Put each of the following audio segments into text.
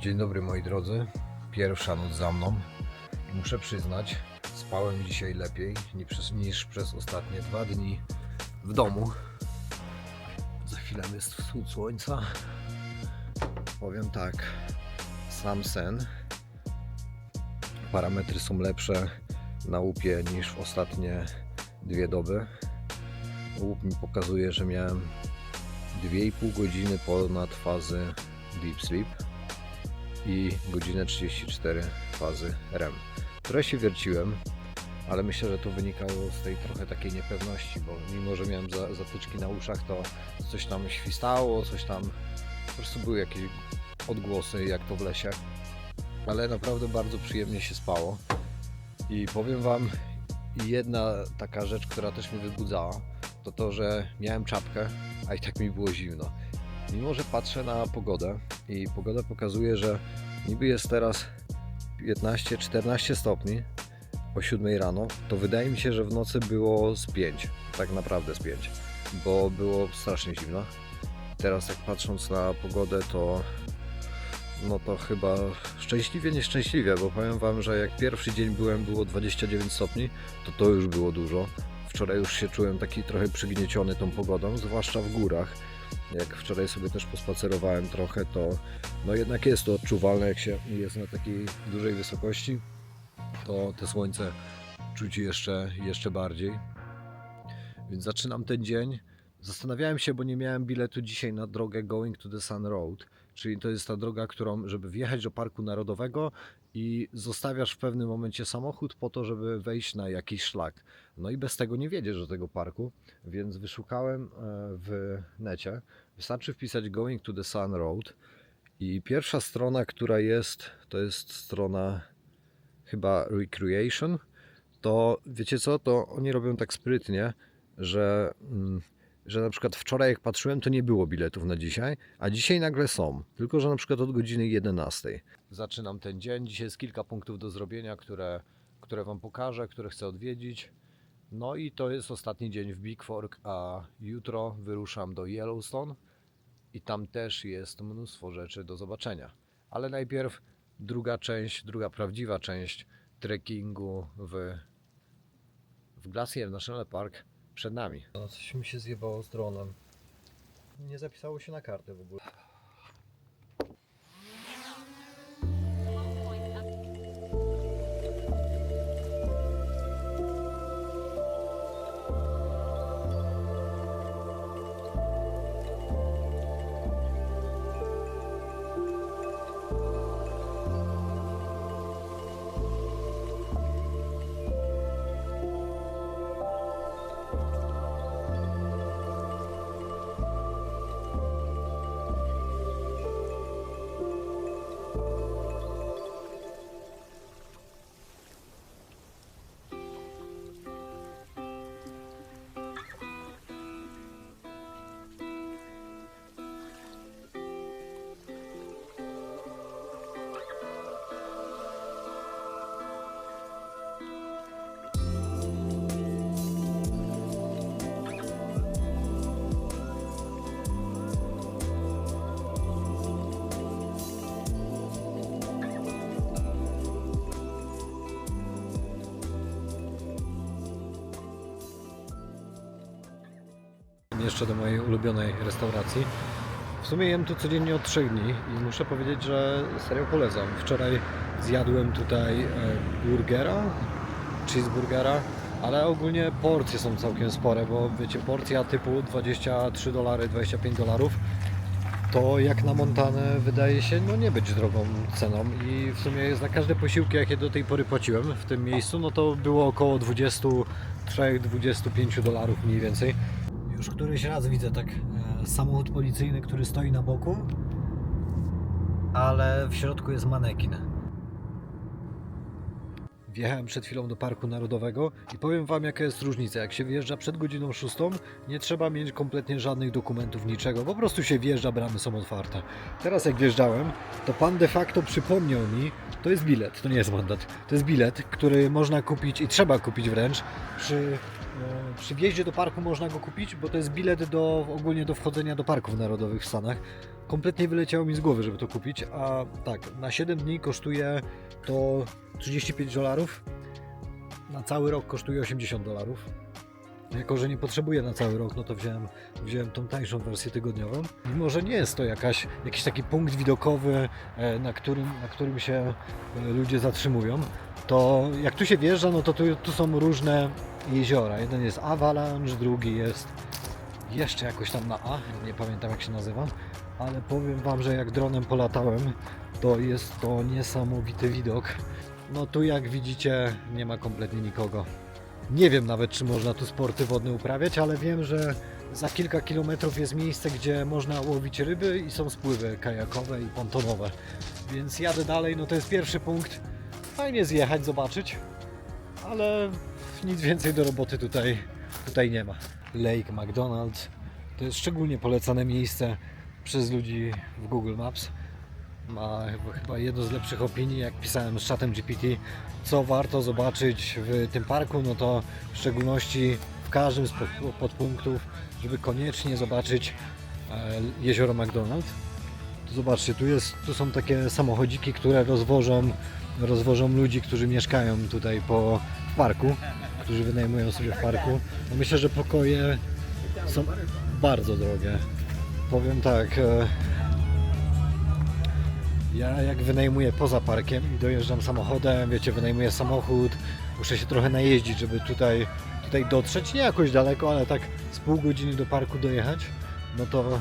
Dzień dobry moi drodzy. Pierwsza noc za mną. Muszę przyznać, spałem dzisiaj lepiej niż przez ostatnie dwa dni w domu. Za chwilę jest wschód słońca. Powiem tak, sam sen. Parametry są lepsze na łupie niż w ostatnie dwie doby. Łup mi pokazuje, że miałem 2,5 godziny ponad fazy Deep Sleep i godzinę 34 fazy REM. Trochę się wierciłem, ale myślę, że to wynikało z tej trochę takiej niepewności, bo mimo, że miałem za, zatyczki na uszach, to coś tam świstało, coś tam, po prostu były jakieś odgłosy, jak to w lesie. Ale naprawdę bardzo przyjemnie się spało. I powiem Wam, jedna taka rzecz, która też mnie wybudzała, to to, że miałem czapkę, a i tak mi było zimno. Mimo, że patrzę na pogodę i pogoda pokazuje, że niby jest teraz 15-14 stopni o 7 rano, to wydaje mi się, że w nocy było z 5, tak naprawdę z 5, bo było strasznie zimno. Teraz jak patrząc na pogodę, to no to chyba szczęśliwie, nieszczęśliwie, bo powiem Wam, że jak pierwszy dzień byłem, było 29 stopni, to to już było dużo. Wczoraj już się czułem taki trochę przygnieciony tą pogodą, zwłaszcza w górach. Jak wczoraj sobie też pospacerowałem trochę, to no jednak jest to odczuwalne, jak się jest na takiej dużej wysokości, to te słońce czuć jeszcze, jeszcze bardziej. Więc zaczynam ten dzień. Zastanawiałem się, bo nie miałem biletu dzisiaj na drogę Going to the Sun Road, czyli to jest ta droga, którą, żeby wjechać do Parku Narodowego i zostawiasz w pewnym momencie samochód po to, żeby wejść na jakiś szlak. No i bez tego nie wiedziesz do tego parku, więc wyszukałem e, w necie. Wystarczy wpisać Going to the Sun Road i pierwsza strona, która jest, to jest strona chyba Recreation. To wiecie co, to oni robią tak sprytnie, że, mm, że na przykład wczoraj jak patrzyłem, to nie było biletów na dzisiaj, a dzisiaj nagle są. Tylko, że na przykład od godziny 11. Zaczynam ten dzień. Dzisiaj jest kilka punktów do zrobienia, które, które Wam pokażę, które chcę odwiedzić. No i to jest ostatni dzień w Big Fork, a jutro wyruszam do Yellowstone i tam też jest mnóstwo rzeczy do zobaczenia. Ale najpierw druga część, druga prawdziwa część trekkingu w, w Glacier National Park przed nami. No, coś mi się zjebało z dronem. Nie zapisało się na kartę w ogóle. Jeszcze do mojej ulubionej restauracji. W sumie jem tu codziennie od 3 dni i muszę powiedzieć, że serio polecam. Wczoraj zjadłem tutaj e, burgera, cheeseburgera, ale ogólnie porcje są całkiem spore, bo wiecie, porcja typu 23 dolary, 25 dolarów to jak na Montanę wydaje się no nie być drogą ceną i w sumie na każde posiłki jakie do tej pory płaciłem w tym miejscu, no to było około 23-25 dolarów mniej więcej. Już któryś raz widzę tak e, samochód policyjny, który stoi na boku, ale w środku jest manekin. Wjechałem przed chwilą do Parku Narodowego i powiem Wam jaka jest różnica. Jak się wjeżdża przed godziną 6, nie trzeba mieć kompletnie żadnych dokumentów, niczego. Po prostu się wjeżdża, bramy są otwarte. Teraz jak wjeżdżałem, to Pan de facto przypomniał mi, to jest bilet, to nie jest mandat. To jest bilet, który można kupić i trzeba kupić wręcz przy przy wjeździe do parku można go kupić, bo to jest bilet do, ogólnie do wchodzenia do parków narodowych w Stanach. Kompletnie wyleciało mi z głowy, żeby to kupić, a tak, na 7 dni kosztuje to 35 dolarów, na cały rok kosztuje 80 dolarów. Jako, że nie potrzebuję na cały rok, no to wziąłem, wziąłem tą tańszą wersję tygodniową. Mimo, że nie jest to jakaś, jakiś taki punkt widokowy, e, na którym, na którym się e, ludzie zatrzymują, to jak tu się wjeżdża, no to tu, tu są różne jeziora. Jeden jest Avalanche, drugi jest jeszcze jakoś tam na A, nie pamiętam jak się nazywa, ale powiem Wam, że jak dronem polatałem, to jest to niesamowity widok. No tu jak widzicie nie ma kompletnie nikogo. Nie wiem nawet, czy można tu sporty wodne uprawiać, ale wiem, że za kilka kilometrów jest miejsce, gdzie można łowić ryby i są spływy kajakowe i pontonowe. Więc jadę dalej, no to jest pierwszy punkt. Fajnie zjechać, zobaczyć, ale nic więcej do roboty tutaj, tutaj nie ma. Lake McDonald's to jest szczególnie polecane miejsce przez ludzi w Google Maps. Ma chyba jedno z lepszych opinii, jak pisałem z czatem GPT, co warto zobaczyć w tym parku, no to w szczególności w każdym z pod- podpunktów, żeby koniecznie zobaczyć e, jezioro McDonald. Tu Zobaczcie, tu, jest, tu są takie samochodziki, które rozwożą, rozwożą ludzi, którzy mieszkają tutaj po parku, którzy wynajmują sobie w parku. No myślę, że pokoje są bardzo drogie. Powiem tak, e, ja jak wynajmuję poza parkiem i dojeżdżam samochodem, wiecie, wynajmuję samochód, muszę się trochę najeździć, żeby tutaj, tutaj dotrzeć, nie jakoś daleko, ale tak z pół godziny do parku dojechać, no to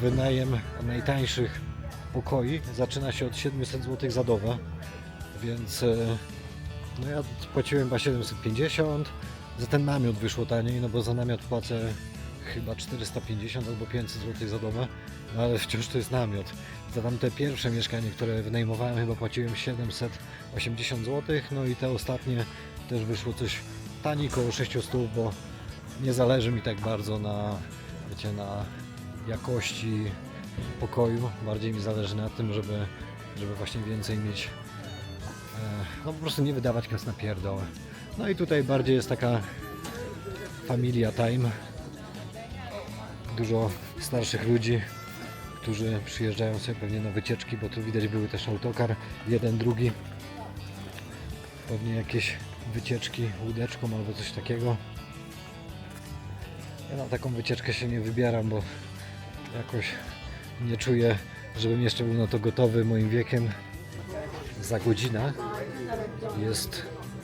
wynajem najtańszych pokoi zaczyna się od 700 zł za dobę, więc e, no ja płaciłem chyba 750, za ten namiot wyszło taniej, no bo za namiot płacę chyba 450 albo 500 zł za dobę, no ale wciąż to jest namiot. Za tamte pierwsze mieszkanie, które wynajmowałem, chyba płaciłem 780 zł, no i te ostatnie też wyszło coś taniej, koło 600, bo nie zależy mi tak bardzo na, wiecie, na jakości pokoju, bardziej mi zależy na tym, żeby, żeby właśnie więcej mieć, no po prostu nie wydawać kas na pierdołę. No i tutaj bardziej jest taka familia time, dużo starszych ludzi, którzy przyjeżdżają sobie pewnie na wycieczki, bo tu widać były też autokar, jeden, drugi. Pewnie jakieś wycieczki łódeczką albo coś takiego. Ja na taką wycieczkę się nie wybieram, bo jakoś nie czuję, żebym jeszcze był na to gotowy moim wiekiem. Za godzinę jest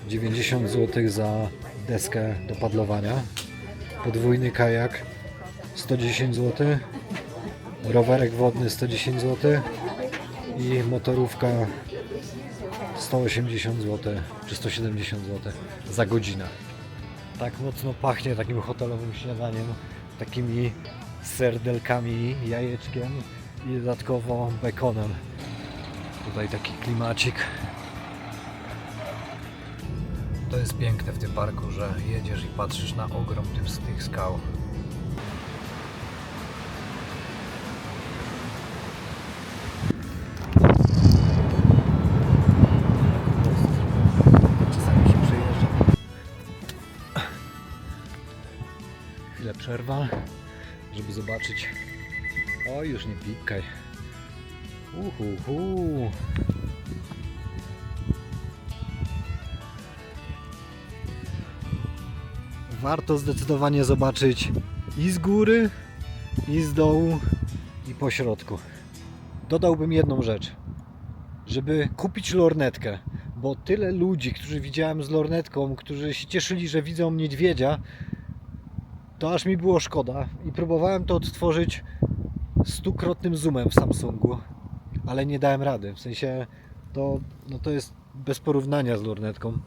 90 zł za deskę do padlowania. Podwójny kajak 110 zł. Rowerek wodny 110 zł i motorówka 180 zł czy 170 zł za godzinę. Tak mocno pachnie takim hotelowym śniadaniem, takimi serdelkami, jajeczkiem i dodatkowo bekonem. Tutaj taki klimacik. To jest piękne w tym parku, że jedziesz i patrzysz na ogrom tym, tych skał. Chwilę przerwa, żeby zobaczyć. O, już nie pipkaj. Uhuhu. Warto zdecydowanie zobaczyć i z góry, i z dołu, i po środku. Dodałbym jedną rzecz żeby kupić lornetkę, bo tyle ludzi, którzy widziałem z lornetką, którzy się cieszyli, że widzą niedźwiedzia, to aż mi było szkoda i próbowałem to odtworzyć stukrotnym zoomem w Samsungu, ale nie dałem rady. W sensie to, no to jest bez porównania z lornetką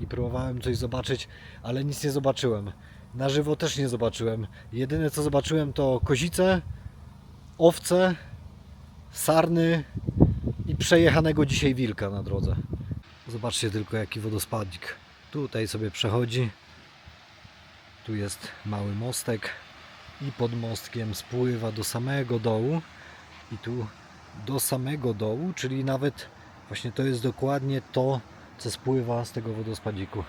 i próbowałem coś zobaczyć, ale nic nie zobaczyłem. Na żywo też nie zobaczyłem. Jedyne co zobaczyłem to kozice, owce, sarny i przejechanego dzisiaj wilka na drodze. Zobaczcie tylko jaki wodospadzik. Tutaj sobie przechodzi. Tu jest mały mostek i pod mostkiem spływa do samego dołu. I tu do samego dołu, czyli nawet właśnie to jest dokładnie to, co spływa z tego wodospadziku.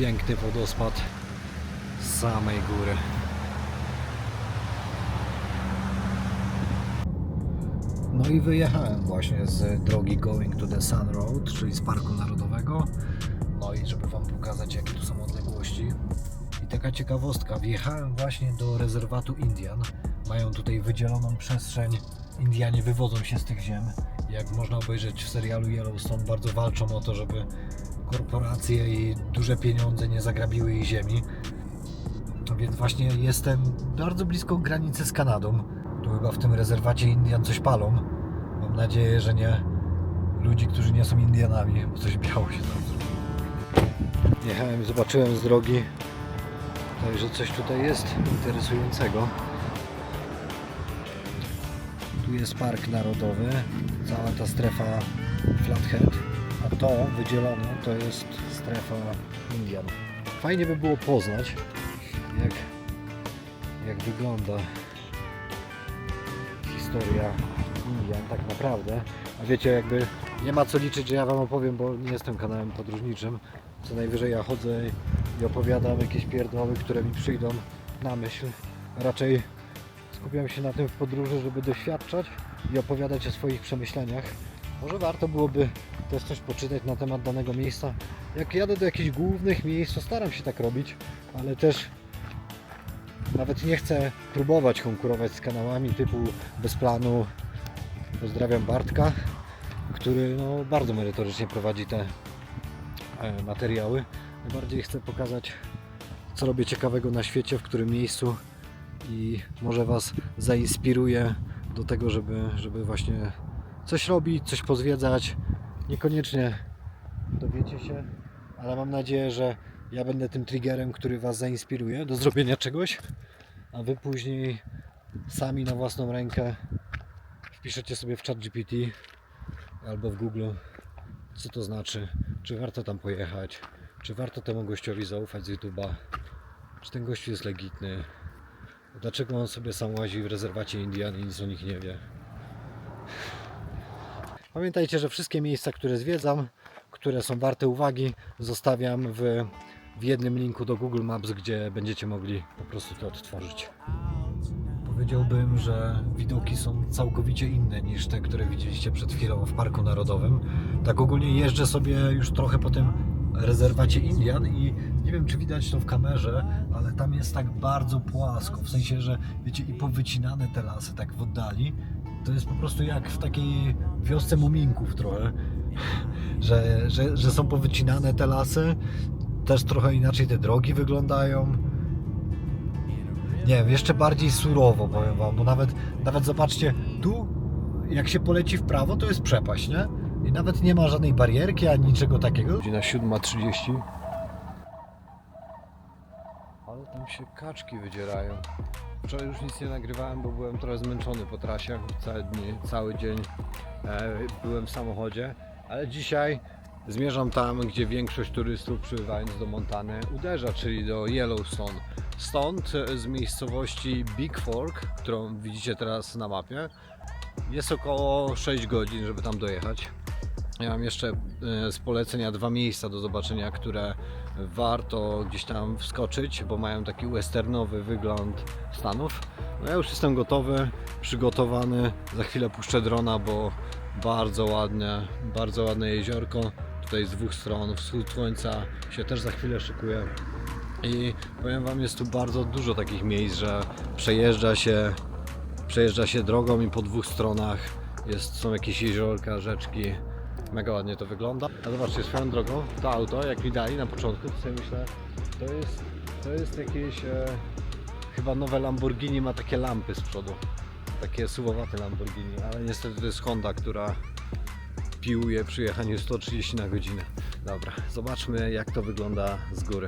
Piękny wodospad z samej góry. No i wyjechałem właśnie z drogi Going to the Sun Road, czyli z Parku Narodowego. No i żeby Wam pokazać jakie tu są odległości. I taka ciekawostka, wjechałem właśnie do rezerwatu Indian. Mają tutaj wydzieloną przestrzeń. Indianie wywodzą się z tych ziem. Jak można obejrzeć w serialu Yellowstone, bardzo walczą o to, żeby korporacje i duże pieniądze nie zagrabiły ich ziemi. No Więc właśnie jestem bardzo blisko granicy z Kanadą. Tu chyba w tym rezerwacie Indian coś palą. Mam nadzieję, że nie ludzi, którzy nie są Indianami, bo coś biało się tam. Jechałem, zobaczyłem z drogi, także coś tutaj jest interesującego. Tu jest park narodowy, cała ta strefa Flathead, to wydzielone to jest strefa Indian. Fajnie by było poznać, jak, jak wygląda historia Indian tak naprawdę. A wiecie, jakby nie ma co liczyć, że ja Wam opowiem, bo nie jestem kanałem podróżniczym. Co najwyżej ja chodzę i opowiadam jakieś pierdoły, które mi przyjdą na myśl. Raczej skupiam się na tym w podróży, żeby doświadczać i opowiadać o swoich przemyśleniach. Może warto byłoby też coś poczytać na temat danego miejsca. Jak jadę do jakichś głównych miejsc, to staram się tak robić, ale też nawet nie chcę próbować konkurować z kanałami typu bez planu. Pozdrawiam Bartka, który no, bardzo merytorycznie prowadzi te e, materiały. Najbardziej chcę pokazać, co robię ciekawego na świecie, w którym miejscu i może Was zainspiruje do tego, żeby, żeby właśnie coś robić, coś pozwiedzać. Niekoniecznie dowiecie się, ale mam nadzieję, że ja będę tym triggerem, który Was zainspiruje do zrobienia czegoś, a Wy później sami na własną rękę wpiszecie sobie w chat GPT albo w Google, co to znaczy, czy warto tam pojechać, czy warto temu gościowi zaufać z YouTube'a, czy ten gościu jest legitny, dlaczego on sobie sam łazi w rezerwacie Indian i nic o nich nie wie. Pamiętajcie, że wszystkie miejsca, które zwiedzam, które są warte uwagi, zostawiam w, w jednym linku do Google Maps, gdzie będziecie mogli po prostu to odtworzyć. Powiedziałbym, że widoki są całkowicie inne niż te, które widzieliście przed chwilą w Parku Narodowym. Tak ogólnie jeżdżę sobie już trochę po tym rezerwacie Indian i nie wiem, czy widać to w kamerze, ale tam jest tak bardzo płasko, w sensie, że wiecie, i powycinane te lasy tak w oddali. To jest po prostu jak w takiej wiosce muminków trochę, że, że, że są powycinane te lasy, też trochę inaczej te drogi wyglądają. Nie wiem, jeszcze bardziej surowo powiem wam, bo nawet, nawet zobaczcie, tu jak się poleci w prawo, to jest przepaść, nie? I nawet nie ma żadnej barierki ani niczego takiego. Godzina 7.30. Ale tam się kaczki wydzierają. Wczoraj już nic nie nagrywałem, bo byłem trochę zmęczony po trasie. Cały, dni, cały dzień e, byłem w samochodzie, ale dzisiaj zmierzam tam, gdzie większość turystów przybywając do Montany uderza, czyli do Yellowstone. Stąd e, z miejscowości Big Fork, którą widzicie teraz na mapie, jest około 6 godzin, żeby tam dojechać. Ja mam jeszcze e, z polecenia dwa miejsca do zobaczenia, które warto gdzieś tam wskoczyć, bo mają taki westernowy wygląd Stanów. No ja już jestem gotowy, przygotowany. Za chwilę puszczę drona, bo bardzo ładne, bardzo ładne jeziorko. Tutaj z dwóch stron, wschód słońca się też za chwilę szykuje. I powiem Wam, jest tu bardzo dużo takich miejsc, że przejeżdża się, przejeżdża się drogą i po dwóch stronach jest, są jakieś jeziorka, rzeczki. Mega ładnie to wygląda. A zobaczcie, swoją drogą, to auto, jak mi dali na początku, to sobie myślę, to jest, to jest jakieś, e, chyba nowe Lamborghini ma takie lampy z przodu. Takie suwowate Lamborghini, ale niestety to jest Honda, która piłuje przy jechaniu 130 na godzinę. Dobra, zobaczmy jak to wygląda z góry.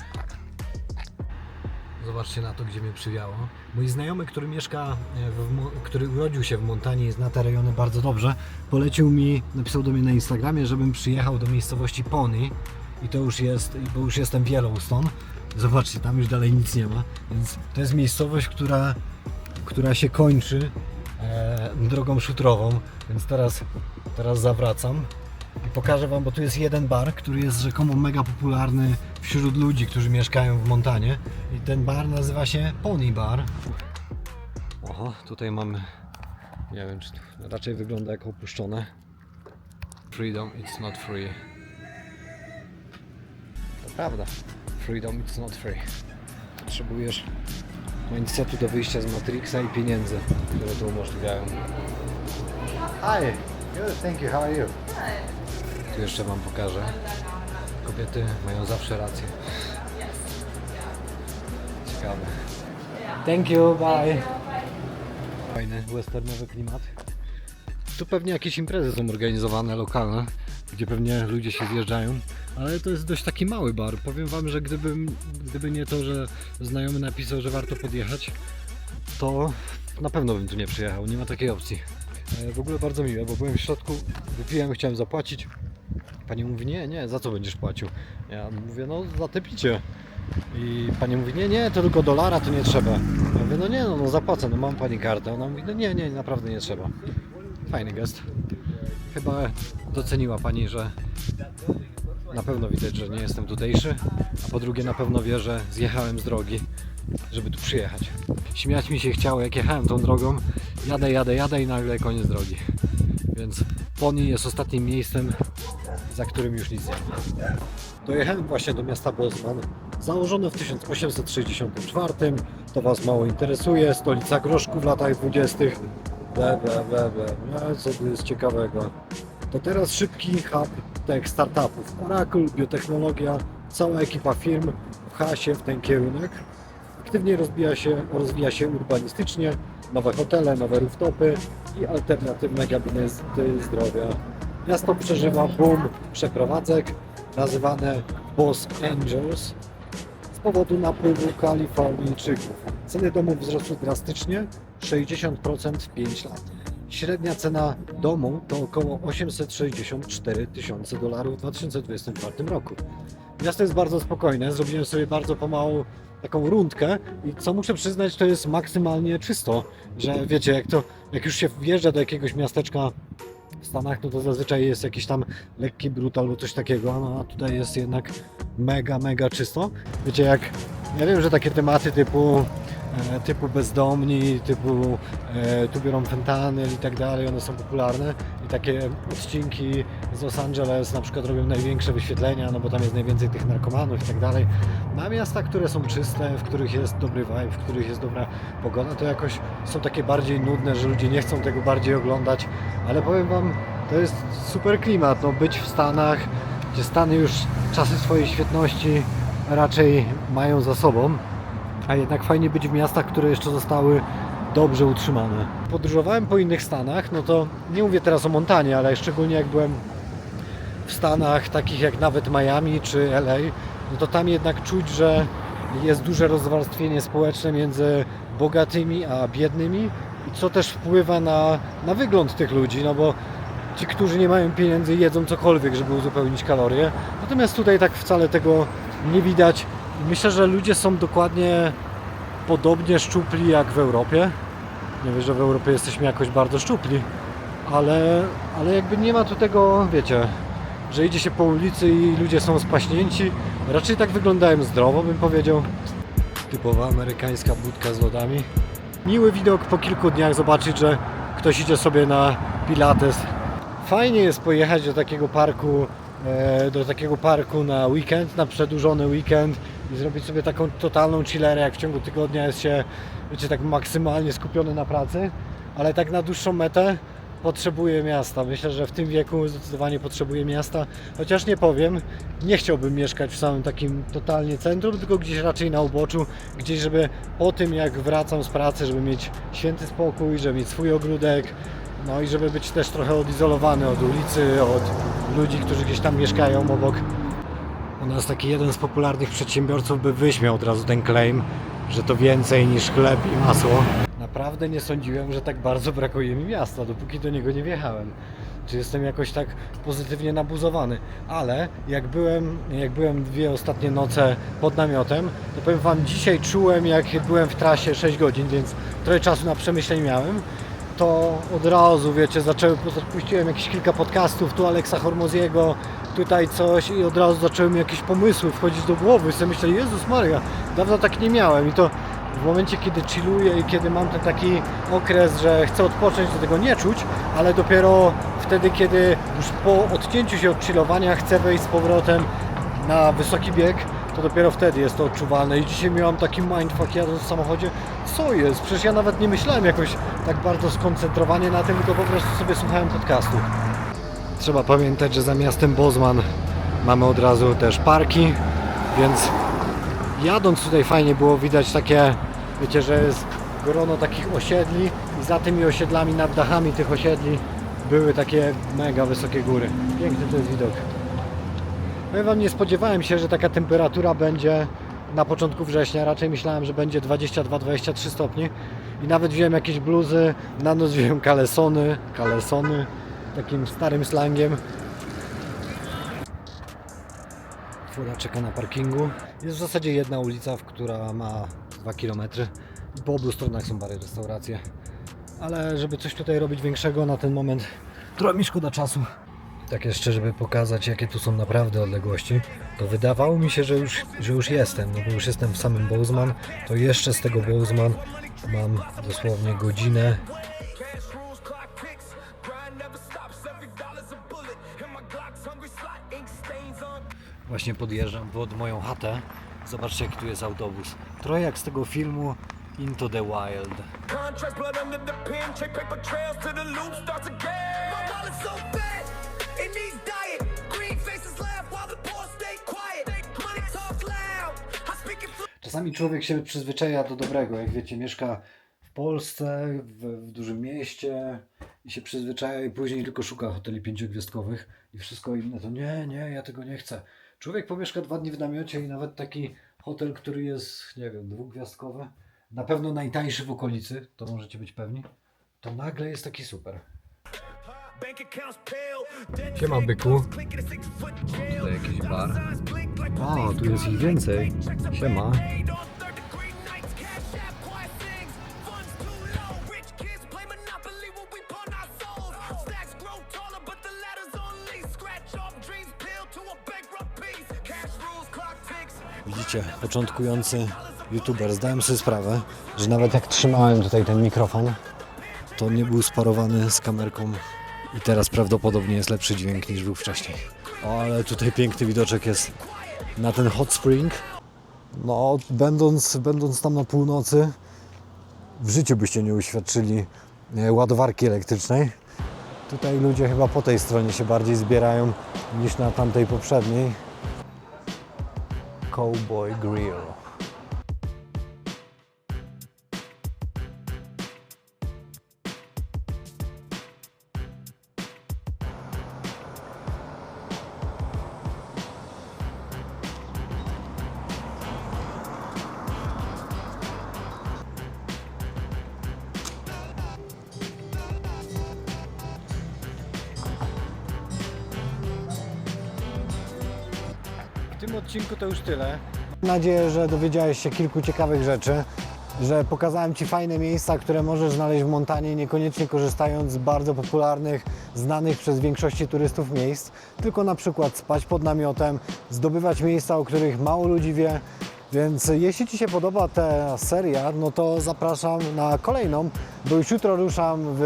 Zobaczcie na to, gdzie mnie przywiało. Mój znajomy, który mieszka, e, w, który urodził się w Montanii i zna te rejony bardzo dobrze, polecił mi, napisał do mnie na Instagramie, żebym przyjechał do miejscowości Pony i to już jest, bo już jestem Yellowstone. Zobaczcie, tam już dalej nic nie ma, więc to jest miejscowość, która, która się kończy e, drogą szutrową, więc teraz, teraz zawracam i pokażę Wam, bo tu jest jeden bar, który jest rzekomo mega popularny wśród ludzi, którzy mieszkają w Montanie. I ten bar nazywa się Pony Bar. Oho, tutaj mamy, nie wiem, czy to raczej wygląda jak opuszczone. Freedom, it's not free. To prawda. Freedom, it's not free. Potrzebujesz mindsetu do wyjścia z Matrixa i pieniędzy, które to umożliwiają. Hi, good, thank you, how are you? Tu jeszcze Wam pokażę. Kobiety mają zawsze rację. Ciekawe. Thank you, bye. Fajny westernowy klimat. Tu pewnie jakieś imprezy są organizowane, lokalne, gdzie pewnie ludzie się zjeżdżają, ale to jest dość taki mały bar. Powiem Wam, że gdybym, gdyby nie to, że znajomy napisał, że warto podjechać, to na pewno bym tu nie przyjechał, nie ma takiej opcji. E, W ogóle bardzo miłe, bo byłem w środku, wypiłem, chciałem zapłacić. Pani mówi, nie, nie, za co będziesz płacił? Ja mówię, no za te picie. I pani mówi, nie, nie, to tylko dolara, to nie trzeba. Ja mówię, no nie, no, no zapłacę, no mam pani kartę. Ona mówi, no nie, nie, naprawdę nie trzeba. Fajny gest. Chyba doceniła pani, że na pewno widać, że nie jestem tutejszy, a po drugie na pewno wie, że zjechałem z drogi, żeby tu przyjechać. Śmiać mi się chciało, jak jechałem tą drogą. Jadę, jadę, jadę i nagle koniec drogi. Więc Pony jest ostatnim miejscem, za którym już nic nie ma. Dojechałem właśnie do miasta Bosman, założone w 1864. To Was mało interesuje, stolica groszku w latach 20. Ble, ble, ble, ble. Co tu jest ciekawego? To teraz szybki hub tech startupów. Oracle, biotechnologia, cała ekipa firm pcha w ten kierunek. Aktywnie rozwija się, rozwija się urbanistycznie, nowe hotele, nowe rooftopy i alternatywne gabinety zdrowia. Miasto przeżywa boom przeprowadzek, nazywane Boss Angels, z powodu napływu Kalifornijczyków. Ceny domów wzrosły drastycznie, 60% w 5 lat. Średnia cena domu to około 864 tysiące dolarów w 2024 roku. Miasto jest bardzo spokojne, zrobiłem sobie bardzo pomału taką rundkę i co muszę przyznać, to jest maksymalnie czysto, że wiecie, jak to, jak już się wjeżdża do jakiegoś miasteczka w Stanach, no to zazwyczaj jest jakiś tam lekki brud albo coś takiego, no a tutaj jest jednak mega, mega czysto. Wiecie, jak, ja wiem, że takie tematy typu typu bezdomni, typu e, tu biorą fentanyl i tak dalej, one są popularne. I takie odcinki z Los Angeles na przykład robią największe wyświetlenia, no bo tam jest najwięcej tych narkomanów i tak dalej. Na miasta, które są czyste, w których jest dobry vibe, w których jest dobra pogoda, to jakoś są takie bardziej nudne, że ludzie nie chcą tego bardziej oglądać, ale powiem Wam, to jest super klimat, no być w Stanach, gdzie Stany już czasy swojej świetności raczej mają za sobą, a jednak fajnie być w miastach, które jeszcze zostały dobrze utrzymane. Podróżowałem po innych Stanach, no to nie mówię teraz o Montanie, ale szczególnie jak byłem w Stanach takich jak nawet Miami czy LA, no to tam jednak czuć, że jest duże rozwarstwienie społeczne między bogatymi a biednymi co też wpływa na, na wygląd tych ludzi, no bo ci, którzy nie mają pieniędzy jedzą cokolwiek, żeby uzupełnić kalorie, natomiast tutaj tak wcale tego nie widać. Myślę, że ludzie są dokładnie podobnie szczupli jak w Europie. Nie wiem, że w Europie jesteśmy jakoś bardzo szczupli, ale, ale jakby nie ma tu tego, wiecie, że idzie się po ulicy i ludzie są spaśnięci. Raczej tak wyglądają zdrowo, bym powiedział. Typowa amerykańska budka z lodami. Miły widok po kilku dniach zobaczyć, że ktoś idzie sobie na pilates. Fajnie jest pojechać do takiego parku, e, do takiego parku na weekend, na przedłużony weekend i zrobić sobie taką totalną chillerę, jak w ciągu tygodnia jest się, wiecie, tak maksymalnie skupiony na pracy, ale tak na dłuższą metę potrzebuję miasta. Myślę, że w tym wieku zdecydowanie potrzebuję miasta, chociaż nie powiem, nie chciałbym mieszkać w samym takim totalnie centrum, tylko gdzieś raczej na uboczu, gdzieś, żeby po tym jak wracam z pracy, żeby mieć święty spokój, żeby mieć swój ogródek, no i żeby być też trochę odizolowany od ulicy, od ludzi, którzy gdzieś tam mieszkają obok. U nas taki jeden z popularnych przedsiębiorców by wyśmiał od razu ten claim, że to więcej niż chleb i masło. Naprawdę nie sądziłem, że tak bardzo brakuje mi miasta, dopóki do niego nie wjechałem. Czy jestem jakoś tak pozytywnie nabuzowany. Ale jak byłem, jak byłem dwie ostatnie noce pod namiotem, to powiem Wam, dzisiaj czułem jak byłem w trasie 6 godzin, więc trochę czasu na przemyśleń miałem. to od razu, wiecie, zaczęły, puściłem jakieś kilka podcastów, tu Aleksa Hormoziego, tutaj coś i od razu zaczęły mi jakieś pomysły wchodzić do głowy i sobie myślę, Jezus Maria, dawno tak nie miałem i to w momencie, kiedy chilluję i kiedy mam ten taki okres, że chcę odpocząć, do tego nie czuć, ale dopiero wtedy, kiedy już po odcięciu się od chillowania chcę wejść z powrotem na wysoki bieg, to dopiero wtedy jest to odczuwalne. I dzisiaj miałam taki mindfuck jadąc w samochodzie. Co jest? Przecież ja nawet nie myślałem jakoś tak bardzo skoncentrowanie na tym, tylko po prostu sobie słuchałem podcastu. Trzeba pamiętać, że za miastem Bozman mamy od razu też parki, więc jadąc tutaj fajnie było widać takie, wiecie, że jest grono takich osiedli i za tymi osiedlami, nad dachami tych osiedli były takie mega wysokie góry. Piękny to jest widok. Powiem Wam, nie spodziewałem się, że taka temperatura będzie na początku września. Raczej myślałem, że będzie 22-23 stopni. I nawet wziąłem jakieś bluzy, na noc wziąłem kalesony, kalesony, takim starym slangiem. Fura czeka na parkingu. Jest w zasadzie jedna ulica, która ma 2 km. Po obu stronach są bary restauracje. Ale żeby coś tutaj robić większego na ten moment, trochę mi szkoda czasu. Tak jeszcze, żeby pokazać, jakie tu są naprawdę odległości, to wydawało mi się, że już, że już jestem, no bo już jestem w samym Bozeman, to jeszcze z tego Bozeman mam dosłownie godzinę. Właśnie podjeżdżam pod moją chatę. Zobaczcie, jaki tu jest autobus. Trochę jak z tego filmu Into the Wild. Czasami człowiek się przyzwyczaja do dobrego. Jak wiecie, mieszka Polsce, w, w dużym mieście i się przyzwyczaja i później tylko szuka hoteli pięciogwiazdkowych i wszystko inne to nie, nie, ja tego nie chcę. Człowiek pomieszka dwa dni w namiocie i nawet taki hotel, który jest, nie wiem, dwugwiazdkowy, na pewno najtańszy w okolicy, to możecie być pewni, to nagle jest taki super. Siema byku. Tutaj jakiś bar. O, tu jest ich więcej. Siema. Początkujący youtuber, zdałem sobie sprawę, że nawet jak trzymałem tutaj ten mikrofon, to nie był sparowany z kamerką i teraz prawdopodobnie jest lepszy dźwięk niż był wcześniej. O, ale tutaj piękny widoczek jest na ten hot spring. No, będąc, będąc tam na północy, w życiu byście nie uświadczyli e, ładowarki elektrycznej. Tutaj ludzie chyba po tej stronie się bardziej zbierają niż na tamtej poprzedniej. Cowboy Grill. Tym odcinku to już tyle. Mam nadzieję, że dowiedziałeś się kilku ciekawych rzeczy, że pokazałem Ci fajne miejsca, które możesz znaleźć w Montanie, niekoniecznie korzystając z bardzo popularnych, znanych przez większości turystów miejsc, tylko na przykład spać pod namiotem, zdobywać miejsca, o których mało ludzi wie. Więc jeśli Ci się podoba ta seria, no to zapraszam na kolejną, bo już jutro ruszam w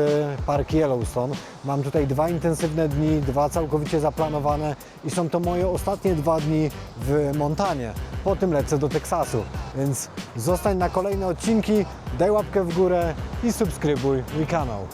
park Yellowstone. Mam tutaj dwa intensywne dni, dwa całkowicie zaplanowane i są to moje ostatnie dwa dni w Montanie. Potem lecę do Teksasu, więc zostań na kolejne odcinki, daj łapkę w górę i subskrybuj mój kanał.